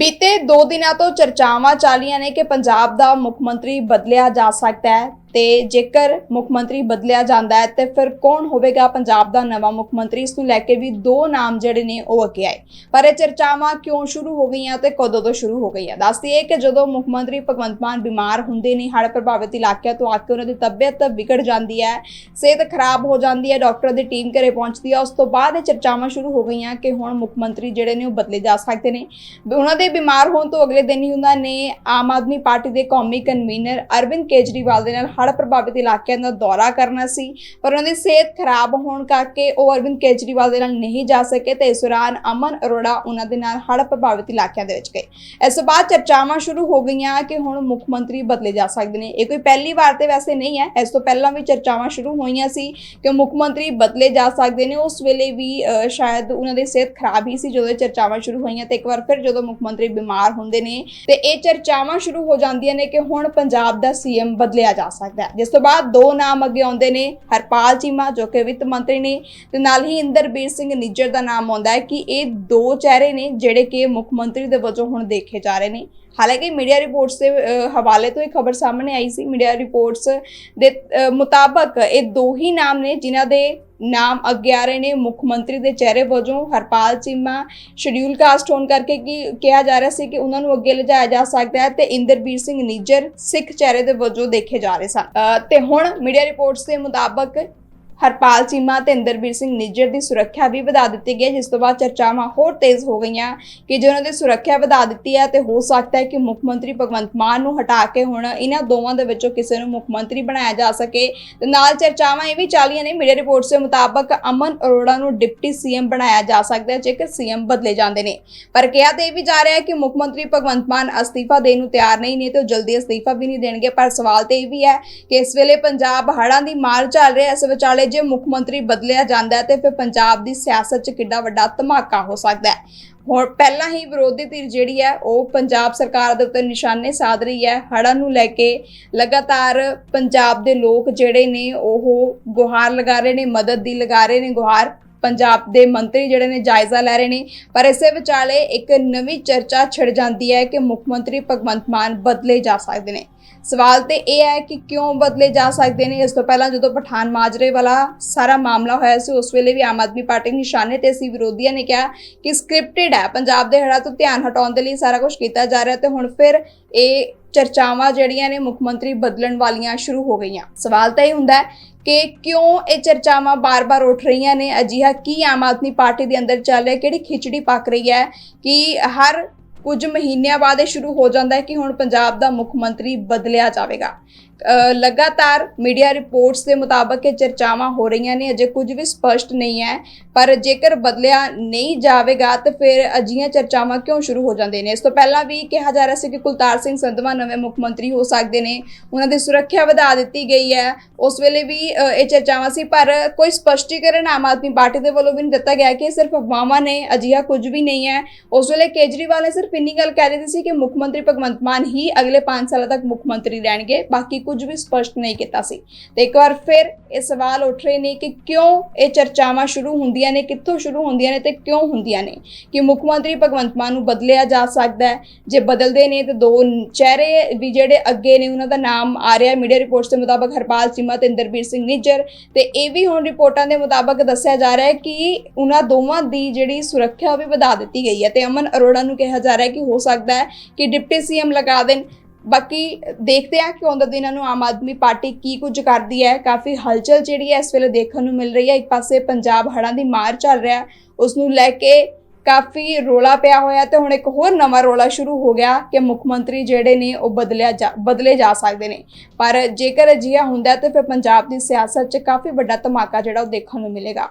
ਬੀਤੇ 2 ਦਿਨਾਂ ਤੋਂ ਚਰਚਾਵਾਂ ਚੱਲੀਆਂ ਨੇ ਕਿ ਪੰਜਾਬ ਦਾ ਮੁੱਖ ਮੰਤਰੀ ਬਦਲਿਆ ਜਾ ਸਕਦਾ ਹੈ। ਤੇ ਜੇਕਰ ਮੁੱਖ ਮੰਤਰੀ ਬਦਲਿਆ ਜਾਂਦਾ ਹੈ, ਤੇ ਫਿਰ ਕੌਣ ਹੋਵੇਗਾ ਪੰਜਾਬ ਦਾ ਨਵਾਂ ਮੁੱਖ ਮੰਤਰੀ? ਇਸ ਨੂੰ ਲੈ ਕੇ ਵੀ ਦੋ ਨਾਮ ਜਿਹੜੇ ਨੇ ਉਹ ਅੱਗੇ ਆਏ। ਪਰ ਇਹ ਚਰਚਾਵਾਂ ਕਿਉਂ ਸ਼ੁਰੂ ਹੋ ਗਈਆਂ ਤੇ ਕਦੋਂ ਤੋਂ ਸ਼ੁਰੂ ਹੋ ਗਈਆਂ? ਦੱਸਦੀ ਹੈ ਕਿ ਜਦੋਂ ਮੁੱਖ ਮੰਤਰੀ ਭਗਵੰਤ ਮਾਨ ਬਿਮਾਰ ਹੁੰਦੇ ਨੇ, ਹੜ੍ਹ ਪ੍ਰਭਾਵਿਤ ਇਲਾਕਿਆਂ ਤੋਂ ਆ ਕੇ ਉਹਨਾਂ ਦੀ ਤਬੀਅਤ ਵਿਗੜ ਜਾਂਦੀ ਹੈ, ਸਿਹਤ ਖਰਾਬ ਹੋ ਜਾਂਦੀ ਹੈ, ਡਾਕਟਰ ਦੀ ਟੀਮ ਘਰੇ ਪਹੁੰਚਦੀ ਹੈ, ਉਸ ਤੋਂ ਬਾਅਦ ਇਹ ਚਰਚਾਵਾਂ ਸ਼ੁਰੂ ਹੋ ਗਈਆਂ ਕਿ ਹੁਣ ਮੁੱਖ ਮੰਤਰੀ ਜਿਹੜੇ ਨੇ ਉਹ ਬਦਲੇ ਜਾ ਸਕਦੇ ਨੇ। ਉਹਨਾਂ ਦੇ ਬਿਮਾਰ ਹੋਣ ਤੋਂ ਅਗਲੇ ਦਿਨ ਹੀ ਉਹਨਾਂ ਨੇ ਆਮ ਆਦਮੀ ਪਾਰਟੀ ਦੇ ਕੌਮੀ ਕਨਵੀਨਰ ਅਰਵਿੰਦ ਕੇਜਰੀਵਾਲ ਦੇ ਨਾਲ ਹੜ੍ਹ ਪ੍ਰਭਾਵਿਤ ਇਲਾਕਿਆਂ ਦਾ ਦੌਰਾ ਕਰਨਾ ਸੀ ਪਰ ਉਹਨਾਂ ਦੀ ਸਿਹਤ ਖਰਾਬ ਹੋਣ ਕਰਕੇ ਉਹ ਅਰਵਿੰਦ ਕੇਜਰੀਵਾਲ ਦੇ ਨਾਲ ਨਹੀਂ ਜਾ ਸਕੇ ਤੇ ਇਸ ਦੌਰਾਨ ਅਮਨ ਅਰੋੜਾ ਉਹਨਾਂ ਦੇ ਨਾਲ ਹੜ੍ਹ ਪ੍ਰਭਾਵਿਤ ਇਲਾਕਿਆਂ ਦੇ ਵਿੱਚ ਗਏ। ਇਸ ਤੋਂ ਬਾਅਦ ਚਰਚਾਵਾਂ ਸ਼ੁਰੂ ਹੋ ਗਈਆਂ ਕਿ ਹੁਣ ਮੁੱਖ ਮੰਤਰੀ ਬਦਲੇ ਜਾ ਸਕਦੇ ਨੇ। ਇਹ ਕੋਈ ਪਹਿਲੀ ਵਾਰ ਤੇ ਵੈਸੇ ਨਹੀਂ ਹੈ। ਇਸ ਤੋਂ ਪਹਿਲਾਂ ਵੀ ਚਰਚਾਵਾਂ ਸ਼ੁਰੂ ਹੋਈਆਂ ਸੀ ਕਿ ਮੁੱਖ ਮੰਤਰੀ ਬਦਲੇ ਜਾ ਸਕਦੇ ਨੇ। ਉਸ ਵੇਲੇ ਵੀ ਅਹ, ਸ਼ਾਇਦ ਉਹਨਾਂ ਦੀ ਸਿਹਤ ਖਰਾਬ ਹੀ ਸੀ ਜਦੋਂ ਇਹ ਚਰਚਾਵਾਂ ਸ਼ੁਰੂ ਹੋਈਆਂ ਤੇ ਇੱਕ ਵਾਰ ਫਿਰ ਜਦੋਂ ਮੁੱਖ ਮੰਤਰੀ ਬਿਮਾਰ ਹੁੰਦੇ ਨੇ ਤੇ ਇਹ ਚਰਚਾਵਾਂ ਸ਼ੁਰੂ ਹੋ ਜਾਂਦੀਆਂ ਨੇ ਕਿ ਹੁਣ ਪੰਜਾਬ ਦਾ ਸੀਐਮ ਬਦਲਿਆ ਜਾ ਸਕਦਾ ਹੈ। ਜਿਸ ਤੋਂ ਬਾਅਦ ਦੋ ਨਾਮ ਅੱਗੇ ਆਉਂਦੇ ਨੇ, ਹਰਪਾਲ ਚੀਮਾ, ਜੋ ਕਿ ਵਿੱਤ ਮੰਤਰੀ ਨੇ, ਤੇ ਨਾਲ ਹੀ ਇੰਦਰਬੀਰ ਸਿੰਘ ਨਿੱਜਰ ਦਾ ਨਾਮ ਆਉਂਦਾ ਹੈ ਕਿ ਇਹ ਦੋ ਚਿਹਰੇ ਨੇ ਜਿਹੜੇ ਕਿ ਮੁੱਖ ਮੰਤਰੀ ਦੇ ਵਜੋਂ ਹੁਣ ਦੇਖੇ ਜਾ ਰਹੇ ਨੇ। ਹਾਲਾਂਕਿ ਮੀਡੀਆ ਰਿਪੋਰਟਸ ਦੇ ਹਵਾਲੇ ਤੋਂ ਇਹ ਖਬਰ ਸਾਹਮਣੇ ਆਈ ਸੀ। ਮੀਡੀਆ ਰਿਪੋਰਟਸ ਦੇ ਮੁਤਾਬਕ ਇਹ ਦੋ ਹੀ ਨਾਮ ਨੇ ਜਿਨ੍ਹਾਂ ਦੇ ਨਾਮ ਅੱਗੇ ਆ ਰਹੇ ਨੇ, ਮੁੱਖ ਮੰਤਰੀ ਦੇ ਚਿਹਰੇ ਵਜੋਂ ਹਰਪਾਲ ਚੀਮਾ ਸ਼ਡਿਊਲ ਕਾਸਟ ਹੋਣ ਕਰਕੇ ਕੀ ਕਿਹਾ ਜਾ ਰਿਹਾ ਸੀ ਕਿ ਉਹਨਾਂ ਨੂੰ ਅੱਗੇ ਲਿਜਾਇਆ ਜਾ ਸਕਦਾ ਹੈ ਤੇ ਇੰਦਰਬੀਰ ਸਿੰਘ ਨਿੱਜਰ ਸਿੱਖ ਚਿਹਰੇ ਦੇ ਵਜੋਂ ਦੇਖੇ ਜਾ ਰਹੇ ਸਨ। ਤੇ ਹੁਣ ਮੀਡੀਆ ਰਿਪੋਰਟਸ ਦੇ ਮੁਤਾਬਕ ਹਰਪਾਲ ਚੀਮਾ ਤੇ ਇੰਦਰਬੀਰ ਸਿੰਘ ਨਿੱਜਰ ਦੀ ਸੁਰੱਖਿਆ ਵੀ ਵਧਾ ਦਿੱਤੀ ਗਈ ਹੈ, ਜਿਸ ਤੋਂ ਬਾਅਦ ਚਰਚਾਵਾਂ ਹੋਰ ਤੇਜ਼ ਹੋ ਗਈਆਂ ਕਿ ਜੇ ਉਹਨਾਂ ਦੀ ਸੁਰੱਖਿਆ ਵਧਾ ਦਿੱਤੀ ਹੈ ਤੇ ਹੋ ਸਕਦਾ ਹੈ ਕਿ ਮੁੱਖ ਮੰਤਰੀ ਭਗਵੰਤ ਮਾਨ ਨੂੰ ਹਟਾ ਕੇ ਹੁਣ ਇਹਨਾਂ ਦੋਵਾਂ ਦੇ ਵਿੱਚੋਂ ਕਿਸੇ ਨੂੰ ਮੁੱਖ ਮੰਤਰੀ ਬਣਾਇਆ ਜਾ ਸਕੇ। ਤੇ ਨਾਲ ਚਰਚਾਵਾਂ ਇਹ ਵੀ ਚੱਲੀਆਂ ਨੇ ਮੀਡੀਆ ਰਿਪੋਰਟਸ ਦੇ ਮੁਤਾਬਕ ਅਮਨ ਅਰੋੜਾ ਨੂੰ ਡਿਪਟੀ ਸੀਐਮ ਬਣਾਇਆ ਜਾ ਸਕਦਾ ਹੈ ਜੇਕਰ ਸੀਐਮ ਬਦਲੇ ਜਾਂਦੇ ਨੇ। ਪਰ ਕਿਹਾ ਤੇ ਇਹ ਵੀ ਜਾ ਰਿਹਾ ਹੈ ਕਿ ਮੁੱਖ ਮੰਤਰੀ ਭਗਵੰਤ ਮਾਨ ਅਸਤੀਫਾ ਦੇਣ ਨੂੰ ਤਿਆਰ ਨਹੀਂ ਨੇ ਤੇ ਉਹ ਜਲਦੀ ਅਸਤੀਫਾ ਵੀ ਨਹੀਂ ਦੇਣਗੇ। ਪਰ ਸਵਾਲ ਤੇ ਇਹ ਵੀ ਹੈ ਕਿ ਇਸ ਵੇਲੇ ਪੰਜਾਬ ਹੜ੍ਹਾਂ ਦੀ ਮਾਰ ਚੱਲ ਰਿਹਾ ਇਸ ਵਿਚਾਲੇ ਜੇ ਮੁੱਖ ਮੰਤਰੀ ਬਦਲਿਆ ਜਾਂਦਾ ਹੈ ਤੇ ਫਿਰ ਪੰਜਾਬ ਦੀ ਸਿਆਸਤ 'ਚ ਕਿੱਡਾ ਵੱਡਾ ਧਮਾਕਾ ਹੋ ਸਕਦਾ ਹੈ। ਹੁਣ ਪਹਿਲਾਂ ਹੀ ਵਿਰੋਧੀ ਧਿਰ ਜਿਹੜੀ ਹੈ, ਉਹ ਪੰਜਾਬ ਸਰਕਾਰ ਦੇ ਉੱਤੇ ਨਿਸ਼ਾਨੇ ਸਾਧ ਰਹੀ ਹੈ। ਹੜ੍ਹਾਂ ਨੂੰ ਲੈ ਕੇ ਲਗਾਤਾਰ ਪੰਜਾਬ ਦੇ ਲੋਕ ਜਿਹੜੇ ਨੇ, ਉਹ ਗੁਹਾਰ ਲਗਾ ਰਹੇ ਨੇ, ਮਦਦ ਦੀ ਲਗਾ ਰਹੇ ਨੇ ਗੁਹਾਰ। ਪੰਜਾਬ ਦੇ ਮੰਤਰੀ ਜਿਹੜੇ ਨੇ, ਜਾਇਜ਼ਾ ਲੈ ਰਹੇ ਨੇ। ਪਰ ਇਸੇ ਵਿਚਾਲੇ ਇੱਕ ਨਵੀਂ ਚਰਚਾ ਛਿੜ ਜਾਂਦੀ ਹੈ ਕਿ ਮੁੱਖ ਮੰਤਰੀ ਭਗਵੰਤ ਮਾਨ ਬਦਲੇ ਜਾ ਸਕਦੇ ਨੇ। ਸਵਾਲ ਤੇ ਇਹ ਹੈ ਕਿ ਕਿਉਂ ਬਦਲੇ ਜਾ ਸਕਦੇ ਨੇ? ਇਸ ਤੋਂ ਪਹਿਲਾਂ ਜਦੋਂ ਪਠਾਨ ਮਾਜਰੇ ਵਾਲਾ ਸਾਰਾ ਮਾਮਲਾ ਹੋਇਆ ਸੀ, ਉਸ ਵੇਲੇ ਵੀ ਆਮ ਆਦਮੀ ਪਾਰਟੀ ਨਿਸ਼ਾਨੇ ਤੇ ਸੀ ਵਿਰੋਧੀਆਂ ਨੇ ਕਿਹਾ ਕਿ ਸਕ੍ਰਿਪਟਡ ਹੈ। ਪੰਜਾਬ ਦੇ ਹੜ੍ਹਾਂ ਤੋਂ ਧਿਆਨ ਹਟਾਉਣ ਦੇ ਲਈ ਸਾਰਾ ਕੁਝ ਕੀਤਾ ਜਾ ਰਿਹਾ ਤੇ ਹੁਣ ਫਿਰ ਇਹ ਚਰਚਾਵਾਂ ਜਿਹੜੀਆਂ ਨੇ ਮੁੱਖ ਮੰਤਰੀ ਬਦਲਣ ਵਾਲੀਆਂ ਸ਼ੁਰੂ ਹੋ ਗਈਆਂ। ਸਵਾਲ ਤਾਂ ਇਹ ਹੁੰਦਾ ਹੈ ਕਿ ਕਿਉਂ ਇਹ ਚਰਚਾਵਾਂ ਬਾਰ-ਬਾਰ ਉੱਠ ਰਹੀਆਂ ਨੇ? ਅਜਿਹਾ ਕੀ ਆਮ ਆਦਮੀ ਪਾਰਟੀ ਦੇ ਅੰਦਰ ਚੱਲ ਰਿਹਾ? ਕਿਹੜੀ ਖਿਚੜੀ ਪੱਕ ਰਹੀ ਹੈ ਕਿ ਹਰ ਕੁਝ ਮਹੀਨਿਆਂ ਬਾਅਦ ਇਹ ਸ਼ੁਰੂ ਹੋ ਜਾਂਦਾ ਹੈ ਕਿ ਹੁਣ ਪੰਜਾਬ ਦਾ ਮੁੱਖ ਮੰਤਰੀ ਬਦਲਿਆ ਜਾਵੇਗਾ। ਲਗਾਤਾਰ ਮੀਡੀਆ ਰਿਪੋਰਟਸ ਦੇ ਮੁਤਾਬਕ ਇਹ ਚਰਚਾਵਾਂ ਹੋ ਰਹੀਆਂ ਨੇ, ਅਜੇ ਕੁਝ ਵੀ ਸਪਸ਼ਟ ਨਹੀਂ ਹੈ। ਪਰ ਜੇਕਰ ਬਦਲਿਆ ਨਹੀਂ ਜਾਵੇਗਾ, ਤਾਂ ਫਿਰ ਅਜਿਹੀਆਂ ਚਰਚਾਵਾਂ ਕਿਉਂ ਸ਼ੁਰੂ ਹੋ ਜਾਂਦੇ ਨੇ? ਇਸ ਤੋਂ ਪਹਿਲਾਂ ਵੀ ਕਿਹਾ ਜਾ ਰਿਹਾ ਸੀ ਕਿ ਕੁਲਤਾਰ ਸਿੰਘ ਸੰਧਵਾ ਨਵੇਂ ਮੁੱਖ ਮੰਤਰੀ ਹੋ ਸਕਦੇ ਨੇ। ਉਹਨਾਂ ਦੀ ਸੁਰੱਖਿਆ ਵਧਾ ਦਿੱਤੀ ਗਈ ਹੈ। ਉਸ ਵੇਲੇ ਵੀ ਇਹ ਚਰਚਾਵਾਂ ਸੀ, ਪਰ ਕੋਈ ਸਪਸ਼ਟੀਕਰਨ ਆਮ ਆਦਮੀ ਪਾਰਟੀ ਦੇ ਵੱਲੋਂ ਵੀ ਨਹੀਂ ਦਿੱਤਾ ਗਿਆ ਕਿ ਇਹ ਸਿਰਫ ਅਫਵਾਹਾਂ ਨੇ, ਅਜਿਹਾ ਕੁਝ ਵੀ ਨਹੀਂ ਹੈ। ਉਸ ਵੇਲੇ ਕੇਜਰੀਵਾਲ ਨੇ ਸਿਰਫ ਇੰਨੀ ਗੱਲ ਕਹਿ ਦਿੱਤੀ ਸੀ ਕਿ ਮੁੱਖ ਮੰਤਰੀ ਭਗਵੰਤ ਮਾਨ ਹੀ ਅਗਲੇ 5 ਸਾਲਾਂ ਤੱਕ ਮੁੱਖ ਮੰਤਰੀ ਰਹਿਣਗੇ। ਬਾਕੀ ਕੁਝ ਵੀ ਸਪਸ਼ਟ ਨਹੀਂ ਕੀਤਾ ਸੀ। ਤੇ ਇੱਕ ਵਾਰ ਫਿਰ ਇਹ ਸਵਾਲ ਉੱਠ ਰਹੇ ਨੇ ਕਿ ਕਿਉਂ ਇਹ ਚਰਚਾਵਾਂ ਸ਼ੁਰੂ ਹੁੰਦੀਆਂ ਨੇ, ਕਿੱਥੋਂ ਸ਼ੁਰੂ ਹੁੰਦੀਆਂ ਨੇ ਤੇ ਕਿਉਂ ਹੁੰਦੀਆਂ ਨੇ? ਕਿ ਮੁੱਖ ਮੰਤਰੀ ਭਗਵੰਤ ਮਾਨ ਨੂੰ ਬਦਲਿਆ ਜਾ ਸਕਦਾ ਹੈ? ਜੇ ਬਦਲਦੇ ਨੇ ਤੇ ਦੋ ਚਿਹਰੇ ਵੀ ਜਿਹੜੇ ਅੱਗੇ ਨੇ, ਉਹਨਾਂ ਦਾ ਨਾਮ ਆ ਰਿਹਾ ਮੀਡੀਆ ਰਿਪੋਰਟਸ ਦੇ ਮੁਤਾਬਕ ਹਰਪਾਲ ਚੀਮਾ ਤੇ ਇੰਦਰਬੀਰ ਸਿੰਘ ਨਿੱਜਰ ਤੇ ਇਹ ਵੀ ਹੁਣ ਰਿਪੋਰਟਾਂ ਦੇ ਮੁਤਾਬਕ ਦੱਸਿਆ ਜਾ ਰਿਹਾ ਹੈ ਕਿ ਉਹਨਾਂ ਦੋਵਾਂ ਦੀ ਜਿਹੜੀ ਸੁਰੱਖਿਆ ਉਹ ਵੀ ਵਧਾ ਦਿੱਤੀ ਗਈ ਹੈ। ਤੇ ਅਮਨ ਅਰੋੜਾ ਨੂੰ ਕਿਹਾ ਜਾ ਰਿਹਾ ਹੈ ਕਿ ਹੋ ਸਕਦਾ ਹੈ ਕਿ ਡਿਪਟੀ ਸੀਐਮ ਲਗਾ ਦੇਣ। ਬਾਕੀ ਦੇਖਦੇ ਆ ਕਿ ਆਉਂਦਾ ਦਿਨਾਂ ਨੂੰ ਆਮ ਆਦਮੀ ਪਾਰਟੀ ਕੀ ਕੁਝ ਕਰਦੀ ਹੈ। ਕਾਫੀ ਹਲਚਲ ਜਿਹੜੀ ਹੈ ਇਸ ਵੇਲੇ ਦੇਖਣ ਨੂੰ ਮਿਲ ਰਹੀ ਹੈ। ਇੱਕ ਪਾਸੇ ਪੰਜਾਬ ਹੜ੍ਹਾਂ ਦੀ ਮਾਰ ਚੱਲ ਰਿਹਾ ਉਸ ਨੂੰ ਲੈ ਕੇ ਕਾਫੀ ਰੋਲਾ ਪਿਆ ਹੋਇਆ ਤੇ ਹੁਣ ਇੱਕ ਹੋਰ ਨਵਾਂ ਰੋਲਾ ਸ਼ੁਰੂ ਹੋ ਗਿਆ ਕਿ ਮੁੱਖ ਮੰਤਰੀ ਜਿਹੜੇ ਨੇ ਉਹ ਬਦਲਿਆ ਜਾ, ਬਦਲੇ ਜਾ ਸਕਦੇ ਨੇ। ਪਰ ਜੇਕਰ ਅਜਿਹਾ ਹੁੰਦਾ ਤਾਂ ਫਿਰ ਪੰਜਾਬ ਦੀ ਸਿਆਸਤ 'ਚ ਕਾਫੀ ਵੱਡਾ ਧਮਾਕਾ ਜਿਹੜਾ ਉਹ ਦੇਖਣ ਨੂੰ ਮਿਲੇਗਾ।